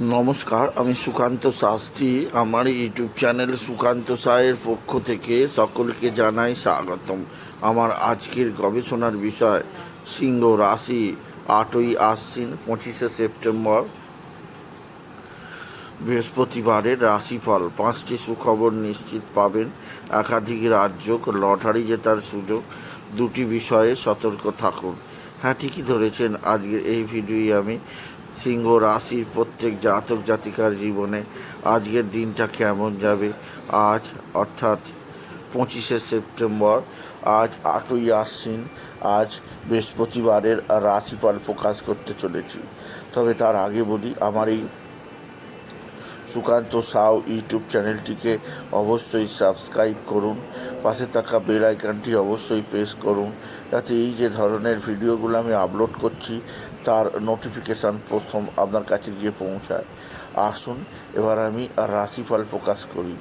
নমস্কার, আমি সুকান্ত শাস্ত্রী। আমার ইউটিউব চ্যানেল সুকান্ত সায়ের পক্ষ থেকে সকলকে জানাই স্বাগতম। আমার আজকের গবেষণার বিষয়, সিংহ রাশি আটই আশ্বিন, পঁচিশে সেপ্টেম্বর। বৃহস্পতিবারের রাশিফল, পাঁচটি সুখবর নিশ্চিত পাবেন। একাধিক রাজ্য লটারি জেতার সুযোগ, দুটি বিষয়ে সতর্ক থাকুন। হ্যাঁ ঠিকই ধরেছেন, আজকের এই ভিডিওই আমি সিংহ রাশির প্রত্যেক জাতক জাতিকার জীবনে আজকের দিনটা কেমন যাবে? আজ অর্থাৎ পঁচিশে সেপ্টেম্বর, আজ আটই আশ্বিন, আজ বৃহস্পতিবারের রাশিফল প্রকাশ করতে চলেছি। তবে তার আগে বলি, আমার এই সুকান্ত সাউ ইউটিউব চ্যানেলটিকে অবশ্যই সাবস্ক্রাইব করুন। পাশে থাকা বেল আইকনটি অবশ্যই প্রেস করুন। যাতে এই যে ধরনের ভিডিওগুলো আমি আপলোড করছি, তার নোটিফিকেশান প্রথম আপনার কাছে গিয়ে পৌঁছায়। আসুন, এবার আমি রাশিফল প্রকাশ করি।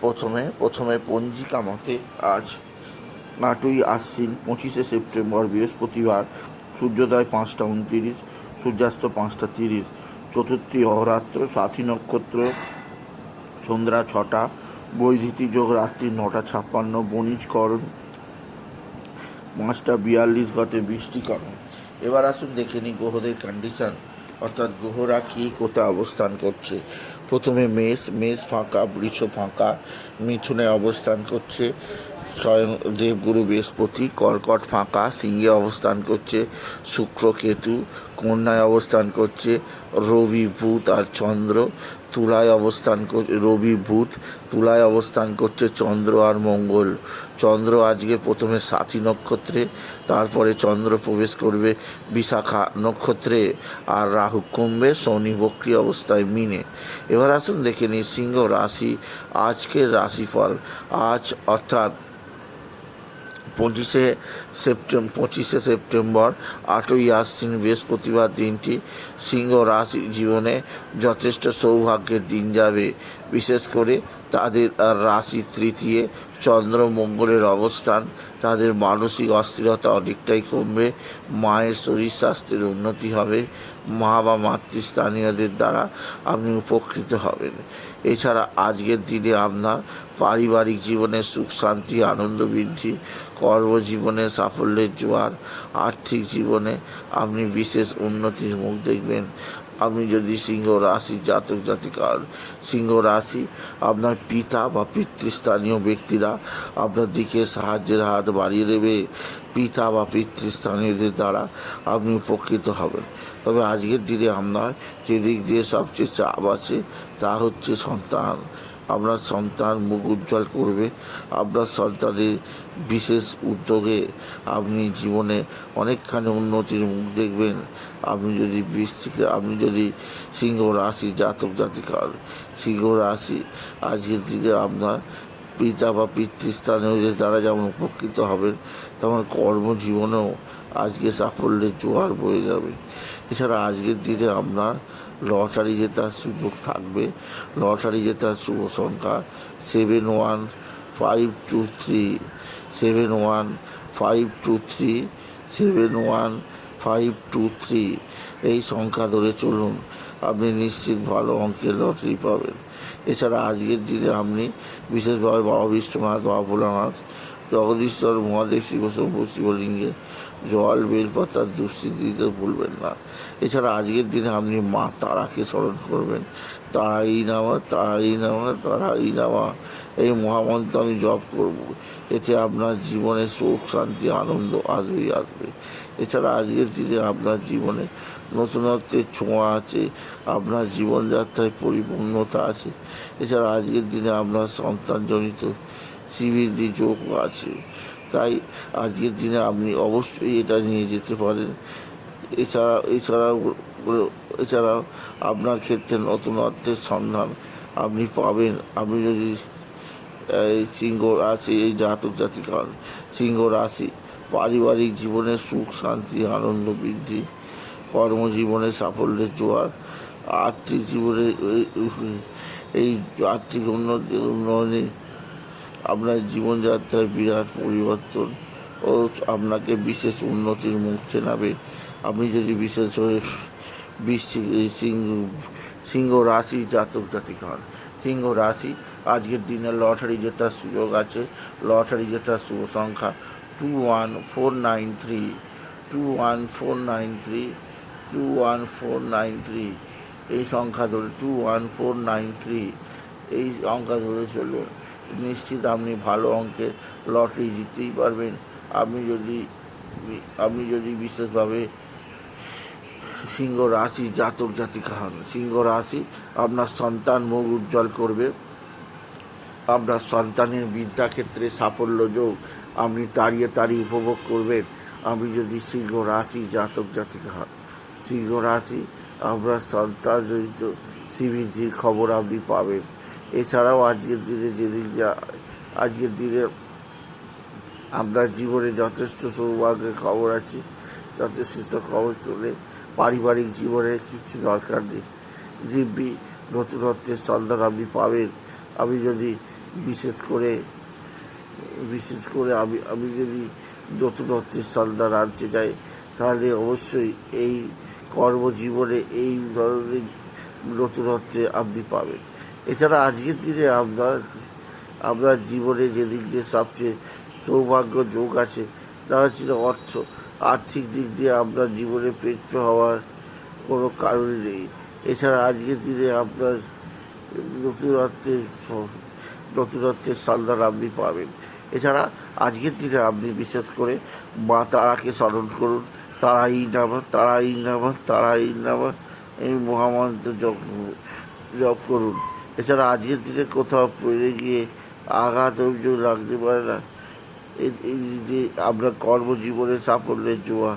প্রথমে প্রথমে পঞ্জিকা মতে আজ আটই আশ্বিন পঁচিশে সেপ্টেম্বর বৃহস্পতিবার। সূর্যোদয় পাঁচটা উনতিরিশ, সূর্যাস্ত পাঁচটা তিরিশ। চতুর্থী অহরাত্র, সাথী নক্ষত্র, সন্ধ্যা ছটা, বৈধিতি যোগ রাত্রি নটা ছাপ্পান্ন বণিজকরণ পাঁচটা বিয়াল্লিশ গতে বৃষ্টিকরণ এবার আসুন দেখে নিই গ্রহদের কন্ডিশন অর্থাৎ গ্রহরা কী কোথায় অবস্থান করছে। প্রথমে মেষ মেষ ফাঁকা, বৃষ ফাঁকা, মিথুনে অবস্থান করছে। স্বয়ং দেবগুরু বৃহস্পতি, কর্কট ফাঁকা, সিংহে অবস্থান করছে শুক্র কেতু, কন্যায় অবস্থান করছে রবি বুধ আর চন্দ্র, তুলায় অবস্থান কর রবি বুধ তুলায় অবস্থান করছে চন্দ্র আর মঙ্গল। চন্দ্র আজকে প্রথমে সাথী নক্ষত্রে, তারপরে চন্দ্র প্রবেশ করবে বিশাখা নক্ষত্রে আর রাহু কুম্ভে, শনি বক্রী অবস্থায় মিনে। এবার আসুন দেখে নিই সিংহ রাশি, আজকের রাশিফল। আজ অর্থাৎ পঁচিশে সেপ্টেম্বর পঁচিশে সেপ্টেম্বর, আটই আশ্বিন বৃহস্পতিবার দিনটি সিংহ রাশি জীবনে যথেষ্ট সৌভাগ্যের দিন যাবে। বিশেষ করে তাদের রাশি তৃতীয়, চন্দ্র, মঙ্গলের অবস্থান, তাদের মানসিক অস্থিরতা অনেকটাই কমবে, মায়ের শরীর স্বাস্থ্যের উন্নতি হবে, মা বা মাতৃস্থানীয়দের দ্বারা আপনি উপকৃত হবেন। এছাড়া আজকের দিনে আপনার পারিবারিক জীবনে সুখ, শান্তি, আনন্দ বৃদ্ধি, কর্মজীবনে সাফল্যের জোয়ার, আর্থিক জীবনে আপনি বিশেষ উন্নতির মুখ দেখবেন। আপনি যদি সিংহ রাশি, জাতক, জাতিকার সিংহ রাশি, আপনার পিতা বা পিতৃস্থানীয় ব্যক্তিরা আপনার দিকে সাহায্যের হাত বাড়িয়ে দেবে, পিতা বা পিতৃস্থানীয়দের দ্বারা আপনি উপকৃত হবেন। তবে আজকের দিনে আপনার যেদিক দিয়ে সবচেয়ে চাপ আছে, তা হচ্ছে সন্তান। আপনার সন্তান মুখ উজ্জ্বল করবে। আপনার সন্তানের বিশেষ উদ্যোগে আপনি জীবনে অনেকখানি উন্নতির মুখ দেখবেন। আপনি যদি বৃষ্টিকে আপনি যদি সিংহ রাশি জাতক জাতিকার, সিংহ রাশি আজকের দিনে আপনার পিতা বা পিতৃস্থানীয়দের তারা যেমন উপকৃত হবেন, তেমন কর্মজীবনেও আজকে সাফল্যের জোয়ার বয়ে যাবে। এছাড়া আজকের দিনে আপনার লটারি জেতার সুযোগ থাকবে। লটারি জেতার শুভ সংখ্যা seven one five two three seven one five two three seven one five two three এই সংখ্যা ধরে চলুন, আপনি নিশ্চিত ভালো অঙ্কের লটারি পাবেন। এছাড়া আজকের দিনে আপনি বিশেষভাবে বাবা বিশ্বনাথ, বাবা ভোলানাথ জগদীশ্বর মহাদেব শিবশম্ভ শিবলিঙ্গে জল বেলপাতার দুস্থিতি দিতে ভুলবেন না। এছাড়া আজকের দিনে আপনি মা তারাকে স্মরণ করবেন। তারাই নামা তারাই নামা তারাই নামা। এই মহামন্ত্র আমি জপ করব। এতে আপনার জীবনে সুখ, শান্তি, আনন্দ আসবেই আসবে। এছাড়া আজকের দিনে আপনার জীবনে নতুনত্বের ছোঁয়া আছে, আপনার জীবনযাত্রায় পরিপূর্ণতা আছে। এছাড়া আজকের দিনে আপনার সন্তানজনিত সিবৃদ্ধি যোগ আছে। তাই আজকের দিনে আপনি অবশ্যই এটা নিয়ে যেতে পারেন। এছাড়া, এছাড়াও এছাড়াও আপনার ক্ষেত্রে নতুন অর্থের সন্ধান আপনি পাবেন। আপনি যদি, এই সিংহ রাশি, এই জাতক জাতিকার সিংহ রাশি, পারিবারিক জীবনে সুখ, শান্তি, আনন্দ বৃদ্ধি, কর্মজীবনে সাফল্যের জোয়ার, আর্থিক জীবনে এই- আর্থিক উন্নতি, উন্নয়নে আপনার জীবনযাত্রায় বিরাট পরিবর্তন ও আপনাকে বিশেষ উন্নতির মুখ চেনাবে। আপনি যদি বিশেষ হয়ে সিংহ রাশি জাতক জাতিকা হন। সিংহ রাশি, আজকের দিনে লটারি জেতার সুযোগ আছে। লটারি জেতার শুভ সংখ্যা two one four nine three two one four nine three two one four nine three এই সংখ্যা ধরে two one four nine three এই সংখ্যা ধরে চলুন। নিশ্চিত আপনি ভালো অঙ্কের লটারি জিততেই পারবেন। আপনি যদি আপনি যদি বিশেষভাবে সিংহ রাশি জাতক জাতিকা হন, সিংহ রাশি আপনার সন্তান মুখ উজ্জ্বল করবে। আপনার সন্তানের বিদ্যাক্ষেত্রে সাফল্য যোগ আপনি তাড়িয়ে তাড়িয়ে উপভোগ করবেন। আপনি যদি সিংহ রাশি জাতক জাতিকা হন, সিংহ রাশি আপনার সন্তান জড়িত সিবৃদ্ধির খবর আপনি পাবেন। এছাড়াও আজকের দিনে যেদিন যা, আজকের দিনে আপনার জীবনে যথেষ্ট সৌভাগ্যের খবর আছে, যথেষ্ট খবর চলে পারিবারিক জীবনে কিছু দরকার নেই। দিব্যি নতুনত্বের সন্ধান আপনি পাবেন। আমি যদি বিশেষ করে বিশেষ করে আমি আমি যদি নতুনত্বের সন্ধান আনতে যাই তাহলে অবশ্যই এই কর্মজীবনে এই ধরনের নতুনত্বে আপনি পাবেন। এছাড়া আজকের দিনে আপনার আপনার জীবনে যেদিক দিয়ে সবচেয়ে সৌভাগ্য যোগ আছে, তা হচ্ছে অর্থ, আর্থিক দিক দিয়ে আপনার জীবনে পেট হওয়ার কোনো কারণ নেই। এছাড়া আজকের দিনে আপনার নতুনত্বের নতুনত্বের সন্ধান আপনি পাবেন। এছাড়া আজকের দিনে আপনি বিশেষ করে মা তারাকে স্মরণ করুন তারা তারাই নামা তারাই নামা তারাই নামা, এই মহামন্ত্র জপ জপ করুন। এছাড়া আজকের দিনে কোথাও পড়ে গিয়ে আঘাত অভিযোগ রাখতে পারে না। যে আমরা কর্মজীবনে সাফল্যের জোয়া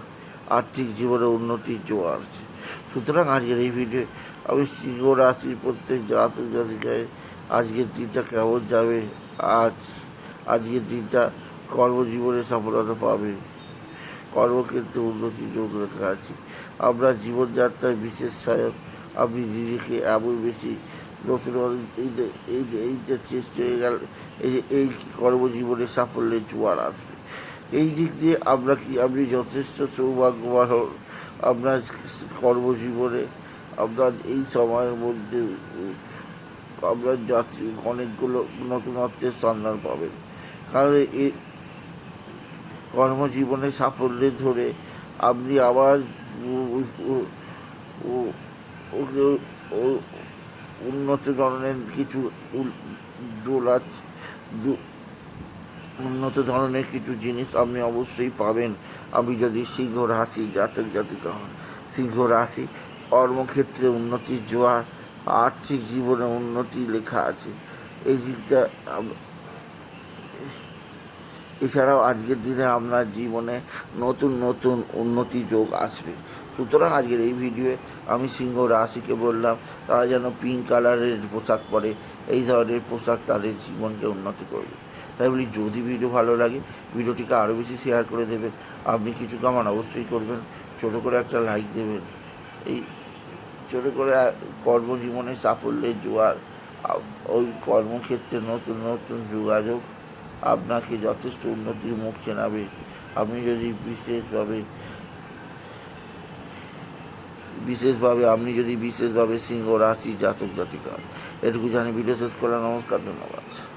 আর্থিক জীবনে উন্নতির জোয়ার আছে। সুতরাং আজকের এই ভিডিও আমি সিংহ রাশির প্রত্যেক জাতক জাতিকায় আজকের দিনটা কেমন যাবে, আজ, আজকের দিনটা কর্মজীবনে সফলতা পাবে। কর্মক্ষেত্রে উন্নতির যোগ রেখা আছে। আমরা জীবনযাত্রায় বিশেষ সহায়ক, আপনি নিজেকে এমন বেশি নতুন এই যে এই যে চেষ্টা হয়ে গেল, এই এই কর্মজীবনে সাফল্যের জোয়ার আসবে। এই দিক দিয়ে আমরা কি আপনি যথেষ্ট সৌভাগ্যবান হন আপনার কর্মজীবনে আপনার এই সময়ের মধ্যে আপনার যাত্রী, অনেকগুলো নতুনত্বের সন্ধান পাবেন কারণ এ, কর্মজীবনে সাফল্যে ধরে আপনি আবার উ- উন্নত ধরনের কিছু দোল দোলা উন্নত ধরনের কিছু জিনিস আপনি অবশ্যই পাবেন। আমি যদি সিংহ রাশি, জাতক, জাতিকা হন, সিংহ রাশি, কর্মক্ষেত্রে উন্নতির জোয়ার, আর্থিক জীবনে উন্নতি লেখা আছে। এই দিকটা এছাড়াও আজকের দিনে আপনার জীবনে নতুন নতুন উন্নতি যোগ আসবে। সুতরাং আজকের এই ভিডিওয়ে আমি সিংহ রাশিকে বললাম, তারা যেন পিঙ্ক কালারের পোশাক পরে, এই ধরনের পোশাক তাদের জীবনকে উন্নতি করবে। তাই বলি, যদি ভিডিও ভালো লাগে ভিডিওটিকে আরও বেশি শেয়ার করে দেবেন। আপনি কিছু কামান অবশ্যই করবেন, ছোটো করে একটা লাইক দেবেন। এই ছোটো করে কর্মজীবনে সাফল্যের জোয়ার ওই কর্মক্ষেত্রে নতুন নতুন যোগাযোগ আপনাকে যথেষ্ট উন্নতির মুখ চেনাবে। আপনি যদি বিশেষভাবে বিশেষভাবে, আপনি যদি বিশেষভাবে সিংহ রাশি জাতক জাতিকা, এটুকু জানি ভিডিও শেষ করলাম। নমস্কার, ধন্যবাদ।